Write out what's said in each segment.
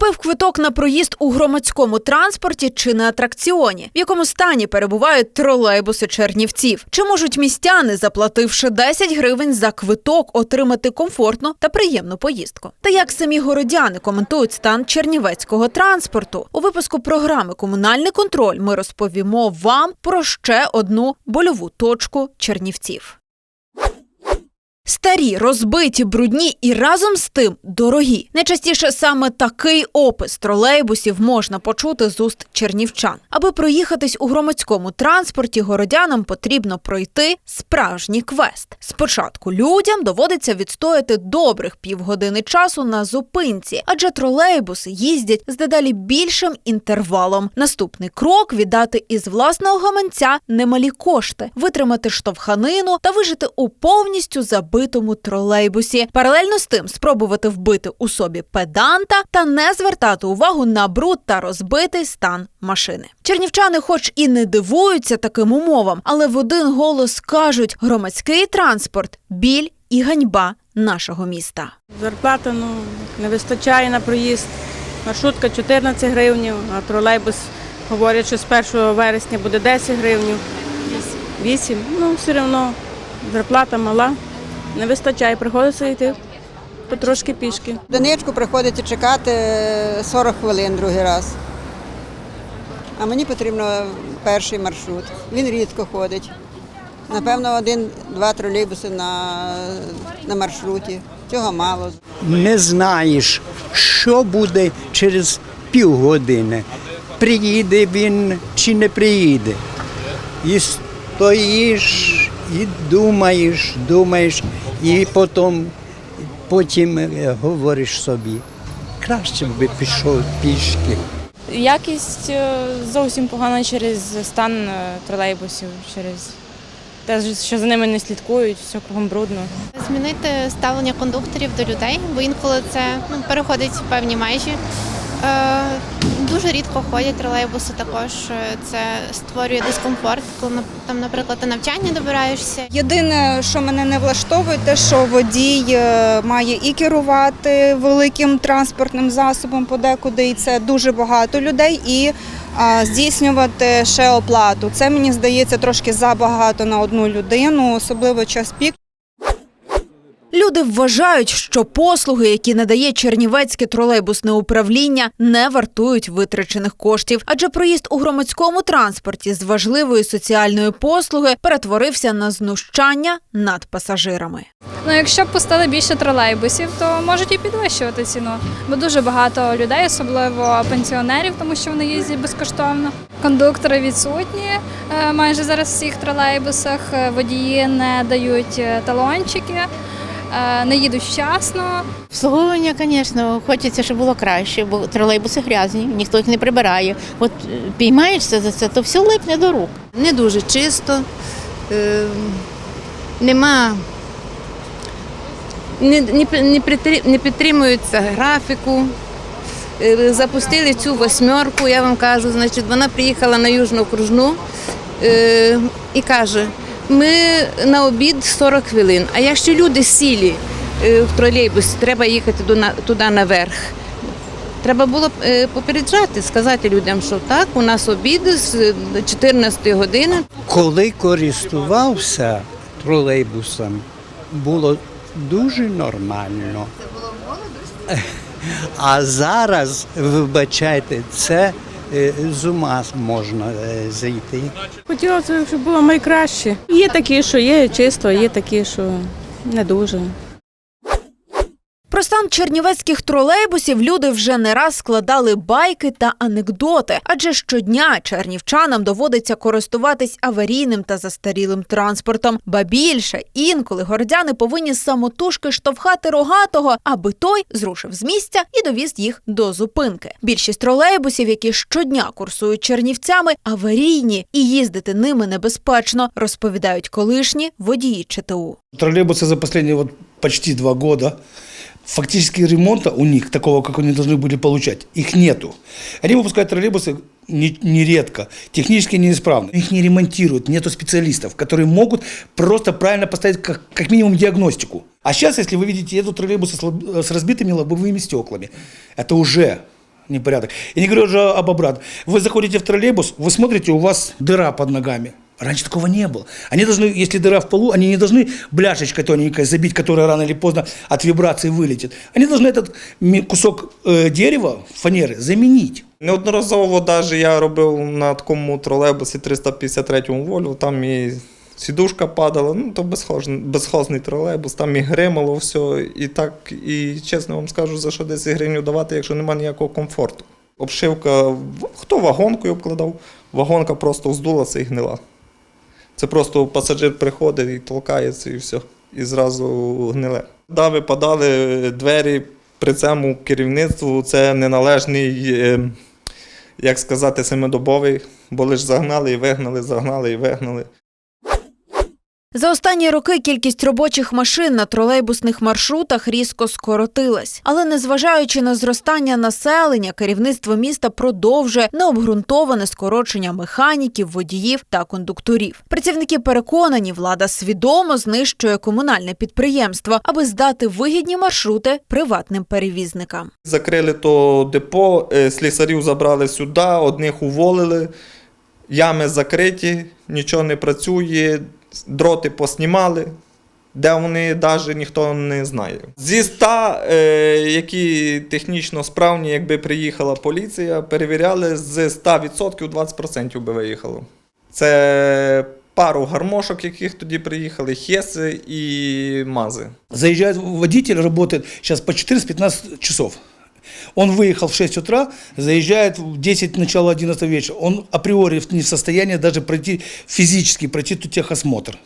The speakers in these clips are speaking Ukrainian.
Купив квиток на проїзд у громадському транспорті чи на атракціоні. В якому стані перебувають тролейбуси чернівців? Чи можуть містяни, заплативши 10 гривень за квиток, отримати комфортну та приємну поїздку? Та як самі городяни коментують стан чернівецького транспорту? У випуску програми Комунальний контроль ми розповімо вам про ще одну больову точку чернівців. Старі, розбиті, брудні і разом з тим дорогі. Найчастіше саме такий опис тролейбусів можна почути з уст чернівчан. Аби проїхатись у громадському транспорті, городянам потрібно пройти справжній квест. Спочатку людям доводиться відстояти добрих півгодини часу на зупинці, адже тролейбуси їздять з дедалі більшим інтервалом. Наступний крок віддати із власного гаманця немалі кошти, витримати штовханину та вижити у повністю забитому тролейбусі. Паралельно з тим спробувати вбити у собі педанта та не звертати увагу на бруд та розбитий стан машини. Чернівчани, хоч і не дивуються таким умовам, але в один голос кажуть: громадський транспорт біль і ганьба нашого міста. Зарплата ну, не вистачає на проїзд. Маршрутка 14 гривень, а тролейбус говорять, що з 1 вересня буде 10 гривень. 8. Ну, все одно зарплата мала. Не вистачає, приходиться йти потрошки пішки. Донечку приходиться чекати 40 хвилин другий раз. А мені потрібно перший маршрут. Він рідко ходить. Напевно, один-два тролейбуси на, на маршруті. Цього мало. не знаєш, що буде через півгодини. Приїде він чи не приїде. І стоїш, і думаєш, думаєш, і потім, потім е, говориш собі. Краще б пішов пішки. Якість е, зовсім погана через стан е, тролейбусів, через те, що за ними не слідкують, все кругом брудно. Змінити ставлення кондукторів до людей, бо інколи це ну, переходить певні межі. Е, дуже рідко ходять тролейбуси також. е, Це створює дискомфорт, коли там, наприклад, на навчання добираєшся. Єдине, що мене не влаштовує, те, що водій е, має і керувати великим транспортним засобом подекуди, і це дуже багато людей, і здійснювати ще оплату. Це мені здається трошки забагато на одну людину, особливо час пік. Люди вважають, що послуги, які надає Чернівецьке тролейбусне управління, не вартують витрачених коштів, адже проїзд у громадському транспорті з важливої соціальної послуги перетворився на знущання над пасажирами. Ну, якщо б пустили більше тролейбусів, то можуть і підвищувати ціну. Бо дуже багато людей, особливо пенсіонерів, тому що вони їздять безкоштовно. Кондуктори відсутні е, майже зараз в всіх тролейбусах. Е, Водії не дають е, талончики, не їдуть вчасно. Обслуговування, звісно, хочеться, щоб було краще, бо тролейбуси грязні, ніхто їх не прибирає. От е, піймаєшся за це, то все липне до рук. не дуже чисто, е, нема, не, не, не, не підтримуються графіку. Е, Запустили цю восьмерку, я вам кажу, значить, вона приїхала на Южну окружну е, і каже, ми на обід 40 хвилин, а якщо люди сілі е, в тролейбус, треба їхати туди наверх. Треба було б, е, попереджати, сказати людям, що так, у нас обід з 14 години. Коли користувався тролейбусом, було дуже нормально. Це було молодості? А зараз, вибачайте, це з ума можна е, зайти. Хотілося, щоб було найкраще. Є такі, що є чисто, є такі, що не дуже. Про стан чернівецьких тролейбусів люди вже не раз складали байки та анекдоти, адже щодня чернівчанам доводиться користуватись аварійним та застарілим транспортом. Ба більше інколи городяни повинні самотужки штовхати рогатого, аби той зрушив з місця і довіз їх до зупинки. Більшість тролейбусів, які щодня курсують чернівцями, аварійні і їздити ними небезпечно, розповідають колишні водії ЧТУ. Троллейбусы за последние вот почти два года фактически ремонта у них, такого, как они должны были получать, их нету. Они выпускают троллейбусы не- нередко, технически неисправны. Их не ремонтируют, нету специалистов, которые могут просто правильно поставить как, как минимум диагностику. А сейчас, если вы видите, едут троллейбусы с лоб- с разбитыми лобовыми стеклами, это уже непорядок. И не говорю уже об обратном. Вы заходите в троллейбус, вы смотрите, у вас дыра под ногами. Раньше такого не было. Они должны, если дыра в полу, они не должны бляшечкой тоненькой забить, которая рано или поздно от вибрации вылетит. Они должны этот ми- кусок э, дерева, фанеры, заменить. Неодноразово навіть я робив на такому тролейбусі 353 волю, там і сідушка падала, ну то безхозний, безхозний тролейбус, там і гримало все. І так, і чесно вам скажу, за що 10 гривень давати, якщо немає ніякого комфорту. Обшивка, в- хто вагонкою обкладав, вагонка просто вздулася і гнила. Це просто пасажир приходить і толкається, і все, і зразу гниле. Да, випадали двері при цьому керівництву, це неналежний, е, як сказати, семидобовий, бо лише загнали і вигнали, загнали і вигнали. За останні роки кількість робочих машин на тролейбусних маршрутах різко скоротилась. Але незважаючи на зростання населення, керівництво міста продовжує необґрунтоване скорочення механіків, водіїв та кондукторів. Працівники переконані, влада свідомо знищує комунальне підприємство, аби здати вигідні маршрути приватним перевізникам. Закрили то депо, е, слісарів забрали сюди, одних уволили, ями закриті, нічого не працює, дроти поснімали. Де вони навіть ніхто не знає. Зі ста, е, які технічно справні, якби приїхала поліція, перевіряли з 100% 20% би виїхало. Це пару гармошок, яких тоді приїхали, хеси і мази. Заезжает водитель, работает сейчас по 14-15 часов. Он выехал в 6 утра, заезжает в 10, начало 11 вечера. Он априори не в состоянии даже пройти, физически пройти тут техосмотр.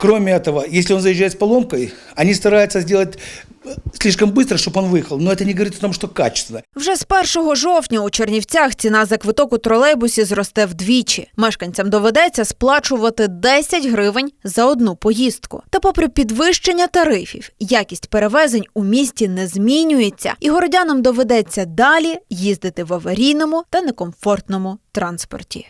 Кроме этого, если он заезжает с поломкой, они стараются сделать э, слишком быстро, чтобы он выехал. Но это не говорит о том, что качественно. Вже з 1 жовтня у Чернівцях ціна за квиток у тролейбусі зросте вдвічі. Мешканцям доведеться сплачувати 10 гривень за одну поїздку. Та попри підвищення тарифів, якість перевезень у місті не змінюється, і городянам доведеться далі їздити в аварійному та некомфортному транспорті.